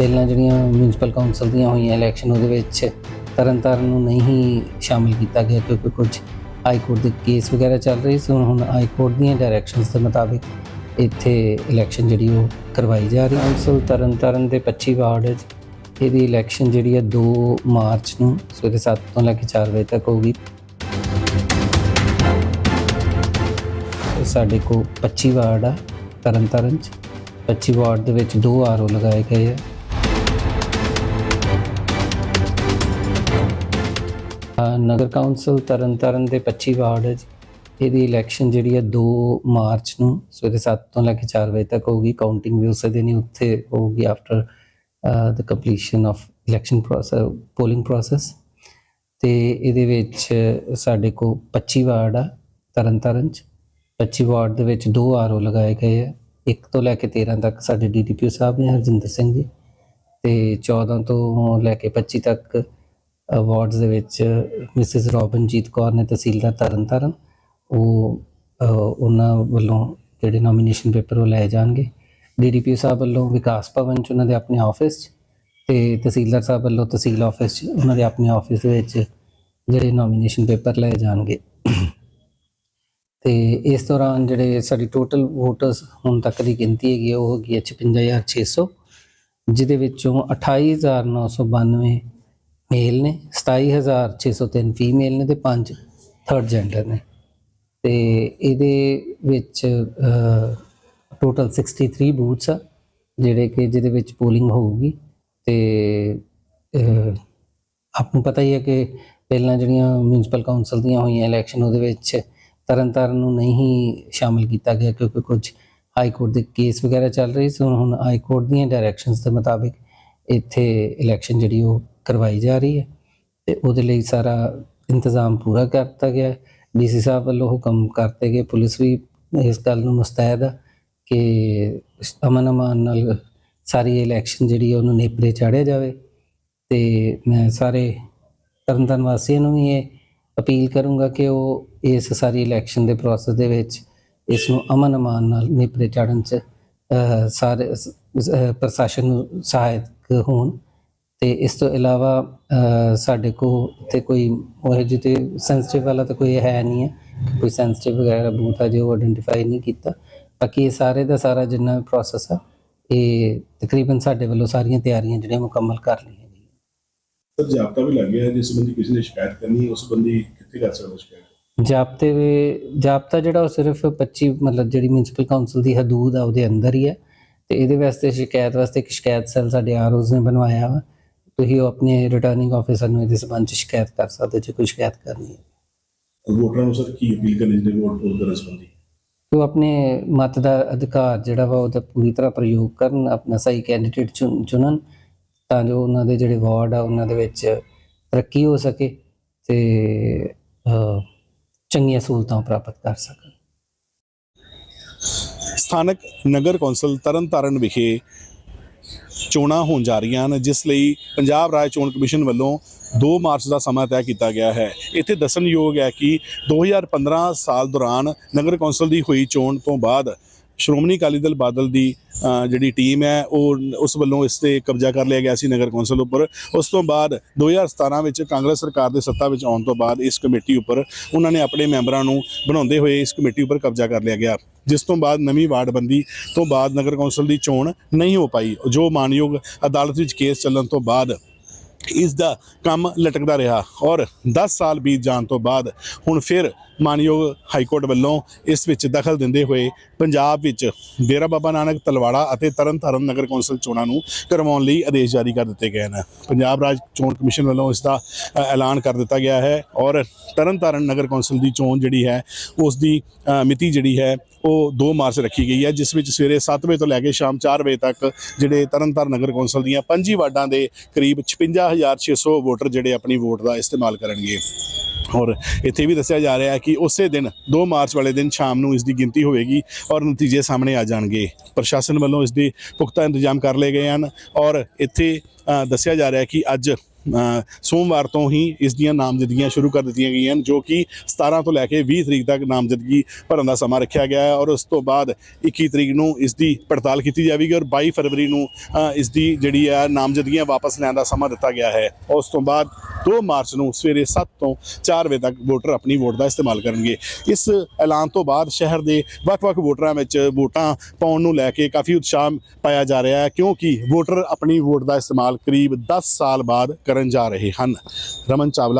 ਪਹਿਲਾਂ ਜਿਹੜੀਆਂ municipal council ਦੀਆਂ ਹੋਈਆਂ ਇਲੈਕਸ਼ਨ ਉਹਦੇ ਵਿੱਚ ਤਰਨਤਾਰਨ ਨੂੰ ਨਹੀਂ ਸ਼ਾਮਿਲ ਕੀਤਾ ਗਿਆ ਕਿਉਂਕਿ ਕੁਝ ਹਾਈ ਕੋਰਟ ਦੇ ਕੇਸ ਵਗੈਰਾ ਚੱਲ ਰਹੇ ਸੀ। ਹੁਣ ਹੁਣ ਹਾਈ ਕੋਰਟ ਦੀਆਂ ਡਾਇਰੈਕਸ਼ਨਸ ਦੇ ਮੁਤਾਬਿਕ ਇੱਥੇ ਇਲੈਕਸ਼ਨ ਜਿਹੜੀ ਉਹ ਕਰਵਾਈ ਜਾ ਰਹੀ ਹੈ। ਕਾਉਂਸਲ ਤਰਨਤਾਰਨ ਦੇ 25 ਵਾਰਡ ਵਿੱਚ ਇਹਦੀ ਇਲੈਕਸ਼ਨ ਜਿਹੜੀ ਹੈ 2 ਮਾਰਚ ਨੂੰ ਸਵੇਰੇ 7 ਤੋਂ ਲੈ ਕੇ 4 ਵਜੇ ਤੱਕ ਹੋਊਗੀ। ਸਾਡੇ ਕੋਲ 25 ਵਾਰਡ ਆ ਤਰਨਤਾਰਨ ਚ। 25 ਵਾਰਡ ਦੇ ਵਿੱਚ ਦੋ ਆਰਓ ਲਗਾਏ ਗਏ ਆ। ਨਗਰ ਕੌਂਸਲ ਤਰਨਤਾਰਨ ਦੇ 25 ਵਾਰਡ ਹੈ ਜੀ। ਇਹਦੀ ਇਲੈਕਸ਼ਨ ਜਿਹੜੀ ਹੈ 2 ਮਾਰਚ ਨੂੰ ਸਵੇਰੇ 7 ਤੋਂ ਲੈ ਕੇ 4 ਵਜੇ ਤੱਕ ਹੋਊਗੀ। ਕਾਊਂਟਿੰਗ ਵੀ ਉਸੇ ਦਿਨ ਹੀ ਉੱਥੇ ਹੋਊਗੀ after the completion of election process polling process ਤੇ ਇਹਦੇ ਵਿੱਚ ਸਾਡੇ ਕੋਲ 25 ਵਾਰਡ ਆ ਤਰਨਤਾਰਨ ਚ। 25 ਵਾਰਡ ਦੇ ਵਿੱਚ ਦੋ ਆਰਓ ਲਗਾਏ ਗਏ ਆ। 1 ਤੋਂ ਲੈ ਕੇ 13 ਤੱਕ ਸਾਡੇ ਡੀਡੀਪੀਓ ਸਾਹਿਬ ਨੇ, ਹਰਜਿੰਦਰ ਸਿੰਘ ਜੀ। ਤੇ 14 ਤੋਂ ਲੈ ਕੇ 25 ਤੱਕ ਵਾਰਡਸ ਦੇ ਵਿੱਚ ਮਿਸਿਸ ਰੋਬਨਜੀਤ ਕੌਰ ਨੇ ਤਹਿਸੀਲਦਾਰ ਤਰਨਤਾਰਨ ਉਹ ਉਹਨਾਂ ਵੱਲੋਂ ਜਿਹੜੇ ਨੋਮੀਨੇਸ਼ਨ ਪੇਪਰ ਉਹ ਲਏ ਜਾਣਗੇ। ਡੀਡੀਪੀਓ ਸਾਹਿਬ ਵੱਲੋਂ ਵਿਕਾਸ ਭਵਨ ਚ ਉਹਨਾਂ ਦੇ ਆਪਣੇ ਆਫਿਸ 'ਚ ਤੇ ਤਹਿਸੀਲਦਾਰ ਸਾਹਿਬ ਵੱਲੋਂ ਤਹਿਸੀਲ ਆਫਿਸ 'ਚ ਉਹਨਾਂ ਦੇ ਆਪਣੇ ਆਫਿਸ ਦੇ ਵਿੱਚ ਜਿਹੜੇ ਨੋਮੀਨੇਸ਼ਨ ਪੇਪਰ ਲਏ ਜਾਣਗੇ। ਤੇ ਇਸ ਦੌਰਾਨ ਜਿਹੜੇ ਸਾਡੀ ਟੋਟਲ ਵੋਟਰਸ ਹੁਣ ਤੱਕ ਦੀ ਗਿਣਤੀ ਹੈਗੀ ਹੈ, ਉਹ ਹੈਗੀ ਹੈ 56600 ਜਿਹਦੇ ਵਿੱਚੋਂ 28992 ਮੇਲ ਨੇ 27603 ਫੀਮੇਲ ਨੇ ਤੇ 5 ਥਰਡ ਜੈਂਡਰ ਨੇ। ਤੇ ਇਹਦੇ ਵਿੱਚ ਟੋਟਲ 63 ਬੂਥਸ ਆ ਜਿਹੜੇ ਕਿ ਜਿਹਦੇ ਵਿੱਚ ਪੋਲਿੰਗ ਹੋਊਗੀ। ਤੇ ਅਹ, ਆਪ ਨੂੰ ਪਤਾ ਹੀ ਹੈ ਕਿ ਪਹਿਲਾਂ ਜਿਹੜੀਆਂ ਮਿਊਨਿਸਪਲ ਕਾਉਂਸਲ ਦੀਆਂ ਹੋਈਆਂ ਇਲੈਕਸ਼ਨ ਉਹਦੇ ਵਿੱਚ ਤਰਨਤਾਰਨ ਨੂੰ ਨਹੀਂ ਸ਼ਾਮਿਲ ਕੀਤਾ ਗਿਆ ਕਿਉਂਕਿ ਕੁਝ ਹਾਈ ਕੋਰਟ ਦੇ ਕੇਸ ਵਗੈਰਾ ਚੱਲ ਰਹੇ ਸੀ। ਹੁਣ ਹੁਣ ਹਾਈ ਕੋਰਟ ਦੀਆਂ ਡਾਇਰੈਕਸ਼ਨਸ ਦੇ ਮੁਤਾਬਿਕ ਇੱਥੇ ਇਲੈਕਸ਼ਨ ਜਿਹੜੀ ਉਹ ਕਰਵਾਈ ਜਾ ਰਹੀ ਹੈ ਤੇ ਉਹਦੇ ਲਈ ਸਾਰਾ ਇੰਤਜ਼ਾਮ ਪੂਰਾ ਕਰ ਦਿੱਤਾ ਗਿਆ ਡੀਸੀ ਸਾਹਿਬ ਵੱਲੋਂ ਹੁਕਮ ਕਰਤੇ ਗਏ। ਪੁਲਿਸ ਵੀ ਇਸ ਗੱਲ ਨੂੰ ਮੁਸਤੈਦ ਆ ਕਿ ਅਮਨ ਅਮਾਨ ਨਾਲ ਸਾਰੀ ਇਲੈਕਸ਼ਨ ਜਿਹੜੀ ਹੈ ਉਹਨੂੰ ਨੇਪਰੇ ਚਾੜਿਆ ਜਾਵੇ ਤੇ ਮੈਂ ਸਾਰੇ ਤਰਨਤਾਰਨ ਵਾਸੀਆਂ ਨੂੰ ਵੀ ਇਹ ਅਪੀਲ ਕਰੂੰਗਾ ਕਿ ਉਹ ਇਸ ਸਾਰੀ ਇਲੈਕਸ਼ਨ ਦੇ ਪ੍ਰੋਸੈਸ ਦੇ ਵਿੱਚ ਇਸ ਨੂੰ ਅਮਨ ਅਮਾਨ ਨਾਲ ਨੇਪਰੇ ਚਾੜਨ ਚ ਸਾਰੇ ਪ੍ਰਸ਼ਾਸਨ ਨੂੰ ਸਹਾਇਕ ਹੋਣ। ਤੇ ਇਸ ਤੋਂ ਇਲਾਵਾ ਸਾਡੇ ਕੋ ਤੇ ਕੋਈ ਉਹ ਜਿੱਤੇ ਸੈਂਸਿਟਿਵ ਵਾਲਾ ਤਾਂ ਕੋਈ ਹੈ ਨਹੀਂ ਹੈ ਕੋਈ ਸੈਂਸਿਟਿਵ ਵਗੈਰਾ ਬੂਥ ਆ ਜੋ ਆਇਡੈਂਟੀਫਾਈ ਨਹੀਂ ਕੀਤਾ। ਬਾਕੀ ਇਹ ਸਾਰੇ ਦਾ ਸਾਰਾ ਜਿੰਨਾ ਪ੍ਰੋਸੈਸ ਆ ਇਹ ਤਕਰੀਬਨ ਸਾਡੇ ਵੱਲੋਂ ਸਾਰੀਆਂ ਤਿਆਰੀਆਂ ਜਿਹੜੀਆਂ ਮੁਕੰਮਲ ਕਰ ਲਈਆਂ ਗਈਆਂ। ਸਰ ਜਾਬਤਾ ਵੀ ਲੱਗ ਗਿਆ ਹੈ ਜਿਸ ਸੰਬੰਧੀ ਕਿਸੇ ਨੇ ਸ਼ਿਕਾਇਤ ਕਰਨੀ ਹੈ ਉਸ ਸੰਬੰਧੀ ਕਿੱਥੇ ਕਰ ਸਕਦਾ ਸ਼ਿਕਾਇਤ? ਜਾਬਤੇ ਵੇ ਜਾਬਤਾ ਜਿਹੜਾ ਉਹ ਸਿਰਫ 25 ਮਤਲਬ ਜਿਹੜੀ ਮਿਊਨਿਸਪਲ ਕਾਉਂਸਲ ਦੀ ਹਦੂਦ ਆ ਉਹਦੇ ਅੰਦਰ ਹੀ ਹੈ। ਤੇ ਇਹਦੇ ਵਾਸਤੇ ਸ਼ਿਕਾਇਤ ਵਾਸਤੇ ਇੱਕ ਸ਼ਿਕਾਇਤ ਸੈੱਲ ਸਾਡੇ ਆਰਓਜ਼ ਨੇ ਬਣਵਾਇਆ ਵਾ। ਤੁਸੀਂ ਉਹ ਆਪਣੇ ਰਿਟਰਨਿੰਗ ਆਫੀਸਰ ਨੂੰ ਇਹਦੇ ਸੰਬੰਧ ਚ ਸ਼ਿਕਾਇਤ ਕਰ ਸਕਦੇ ਜੇ ਕੋਈ ਸ਼ਿਕਾਇਤ ਕਰਨੀ ਹੈ। ਵੋਟਰਾਂ ਨੂੰ ਸਰ ਕੀ ਅਪੀਲ ਕਰਨੀ ਜਿਹੜੇ ਵੋਟ ਪੋਲ ਕਰਨ ਸੰਬੰਧੀ? ਉਹ ਆਪਣੇ ਮਤ ਦਾ ਅਧਿਕਾਰ ਜਿਹੜਾ ਵਾ ਉਹਦਾ ਪੂਰੀ ਤਰ੍ਹਾਂ ਪ੍ਰਯੋਗ ਕਰਨ ਆਪਣਾ ਸਹੀ ਕੈਂਡੀਡੇਟ ਚੁਣਨ ਤਾਂ ਜੋ ਉਹਨਾਂ ਦੇ ਜਿਹੜੇ ਵਾਰਡ ਆ ਉਹਨਾਂ ਦੇ ਵਿੱਚ ਤਰੱਕੀ ਹੋ ਸਕੇ ਤੇ ਚੰਗੀਆਂ ਸਹੂਲਤਾਂ ਪ੍ਰਾਪਤ ਕਰ ਸਕਣ। ਸਥਾਨਕ ਨਗਰ ਕੌਂਸਲ ਤਰਨਤਾਰਨ ਵਿਖੇ ਚੋਣਾਂ ਹੋਣ ਜਾ ਰਹੀਆਂ ਹਨ, ਜਿਸ ਲਈ ਪੰਜਾਬ ਰਾਜ ਚੋਣ ਕਮਿਸ਼ਨ ਵੱਲੋਂ 2 ਮਾਰਚ ਦਾ ਸਮਾਂ ਤੈਅ ਕੀਤਾ ਗਿਆ ਹੈ। ਇੱਥੇ ਦੱਸਣਯੋਗ ਹੈ ਕਿ 2015 ਸਾਲ ਦੌਰਾਨ ਨਗਰ ਕੌਂਸਲ ਦੀ ਹੋਈ ਚੋਣ ਤੋਂ ਬਾਅਦ ਸ਼੍ਰੋਮਣੀ ਅਕਾਲੀ ਦਲ ਬਾਦਲ ਦੀ ਜਿਹੜੀ ਟੀਮ ਹੈ, ਉਹ ਉਸ ਵੱਲੋਂ ਇਸ ਤੇ ਕਬਜ਼ਾ ਕਰ ਲਿਆ ਗਿਆ ਸੀ ਨਗਰ ਕੌਂਸਲ ਉੱਪਰ। ਉਸ ਤੋਂ ਬਾਅਦ 2017 ਵਿੱਚ ਕਾਂਗਰਸ ਸਰਕਾਰ ਦੇ ਸੱਤਾ ਵਿੱਚ ਆਉਣ ਤੋਂ ਬਾਅਦ ਇਸ ਕਮੇਟੀ ਉੱਪਰ ਉਹਨਾਂ ਨੇ ਆਪਣੇ ਮੈਂਬਰਾਂ ਨੂੰ ਬਣਾਉਂਦੇ ਹੋਏ ਇਸ ਕਮੇਟੀ ਉੱਪਰ ਕਬਜ਼ਾ ਕਰ ਲਿਆ ਗਿਆ। ਜਿਸ ਤੋਂ ਬਾਅਦ ਨਵੀਂ ਵਾਰਡਬੰਦੀ ਤੋਂ ਬਾਅਦ ਨਗਰ ਕੌਂਸਲ ਦੀ ਚੋਣ ਨਹੀਂ ਹੋ ਪਾਈ। ਜੋ ਮਾਨਯੋਗ ਅਦਾਲਤ ਵਿੱਚ ਕੇਸ ਚੱਲਣ ਤੋਂ ਬਾਅਦ ਇਸ ਦਾ ਕੰਮ ਲਟਕਦਾ ਰਿਹਾ ਔਰ 10 ਸਾਲ ਬੀਤ ਜਾਣ ਤੋਂ ਬਾਅਦ ਹੁਣ ਫਿਰ ਮਾਨਯੋਗ ਹਾਈ ਕੋਰਟ ਵੱਲੋਂ ਇਸ ਵਿੱਚ ਦਖਲ ਦਿੰਦੇ ਹੋਏ ਪੰਜਾਬ ਵਿੱਚ ਡੇਰਾ ਬਾਬਾ ਨਾਨਕ, ਤਲਵਾੜਾ ਅਤੇ ਤਰਨਤਾਰਨ ਨਗਰ ਕੌਂਸਲ ਚੋਣਾਂ ਨੂੰ ਕਰਵਾਉਣ ਲਈ ਆਦੇਸ਼ ਜਾਰੀ ਕਰ ਦਿੱਤੇ ਗਏ ਹਨ ਪੰਜਾਬ ਰਾਜ ਚੋਣ ਕਮਿਸ਼ਨ ਵੱਲੋਂ ਇਸ ਦਾ ਐਲਾਨ ਕਰ ਦਿੱਤਾ ਗਿਆ ਹੈ ਔਰ ਤਰਨਤਾਰਨ ਨਗਰ ਕੌਂਸਲ ਦੀ ਚੋਣ ਜਿਹੜੀ ਹੈ, ਉਸ ਦੀ ਮਿਤੀ ਜਿਹੜੀ ਹੈ ਉਹ 2 ਮਾਰਚ ਰੱਖੀ ਗਈ ਹੈ, ਜਿਸ ਵਿੱਚ ਸਵੇਰੇ 7 ਵਜੇ ਤੋਂ ਲੈ ਕੇ ਸ਼ਾਮ 4 ਵਜੇ ਤੱਕ ਜਿਹੜੇ ਤਰਨਤਾਰਨ ਨਗਰ ਕੌਂਸਲ ਦੀਆਂ 25 ਵਾਰਡਾਂ ਦੇ ਕਰੀਬ 55600 ਵੋਟਰ ਜਿਹੜੇ ਆਪਣੀ ਵੋਟ ਦਾ ਇਸਤੇਮਾਲ ਕਰਨਗੇ। ਔਰ ਇੱਥੇ ਵੀ ਦੱਸਿਆ ਜਾ ਰਿਹਾ ਹੈ ਕਿ ਉਸੇ ਦਿਨ 2 ਮਾਰਚ ਵਾਲੇ ਦਿਨ ਸ਼ਾਮ ਨੂੰ ਇਸ ਦੀ ਗਿਣਤੀ ਹੋਵੇਗੀ ਔਰ ਨਤੀਜੇ ਸਾਹਮਣੇ ਆ ਜਾਣਗੇ। ਪ੍ਰਸ਼ਾਸਨ ਵੱਲੋਂ ਇਸ ਦੇ ਪੁਖਤਾ ਇੰਤਜ਼ਾਮ ਕਰ ਲਏ ਗਏ ਹਨ ਔਰ ਇੱਥੇ ਦੱਸਿਆ ਜਾ ਰਿਹਾ ਹੈ ਕਿ ਅੱਜ ਸੋਮਵਾਰ ਤੋਂ ਹੀ ਇਸ ਦੀਆਂ ਨਾਮਜ਼ਦਗੀਆਂ ਸ਼ੁਰੂ ਕਰ ਦਿੱਤੀਆਂ ਗਈਆਂ ਹਨ, ਜੋ ਕਿ 17 ਤੋਂ ਲੈ ਕੇ 20 ਤਰੀਕ ਤੱਕ ਨਾਮਜ਼ਦਗੀ ਭਰਨ ਦਾ ਸਮਾਂ ਰੱਖਿਆ ਗਿਆ ਹੈ ਔਰ ਉਸ ਤੋਂ ਬਾਅਦ 21 ਤਰੀਕ ਨੂੰ ਇਸ ਦੀ ਪੜਤਾਲ ਕੀਤੀ ਜਾਵੇਗੀ ਔਰ 22 ਫਰਵਰੀ ਨੂੰ ਇਸ ਦੀ ਜਿਹੜੀ ਹੈ ਨਾਮਜ਼ਦਗੀਆਂ ਵਾਪਸ ਲੈਣ ਦਾ ਸਮਾਂ ਦਿੱਤਾ ਗਿਆ ਹੈ। ਉਸ ਤੋਂ ਬਾਅਦ 2 ਮਾਰਚ ਨੂੰ ਸਵੇਰੇ 7 ਤੋਂ 4 ਵਜੇ ਤੱਕ ਵੋਟਰ ਆਪਣੀ ਵੋਟ ਦਾ ਇਸਤੇਮਾਲ ਕਰਨਗੇ। ਇਸ ਐਲਾਨ ਤੋਂ ਬਾਅਦ ਸ਼ਹਿਰ ਦੇ ਵੱਖ-ਵੱਖ ਵੋਟਰਾਂ ਵਿੱਚ ਵੋਟਾਂ ਪਾਉਣ ਨੂੰ ਲੈ ਕੇ ਕਾਫੀ ਉਤਸ਼ਾਹ ਪਾਇਆ ਜਾ ਰਿਹਾ ਹੈ, ਕਿਉਂਕਿ ਵੋਟਰ ਆਪਣੀ ਵੋਟ ਦਾ ਇਸਤੇਮਾਲ ਕਰੀਬ 10 ਸਾਲ ਬਾਅਦ ਕਰਨ ਜਾ ਰਹੇ ਹਨ। ਰਮਨ ਚਾਵਲਾ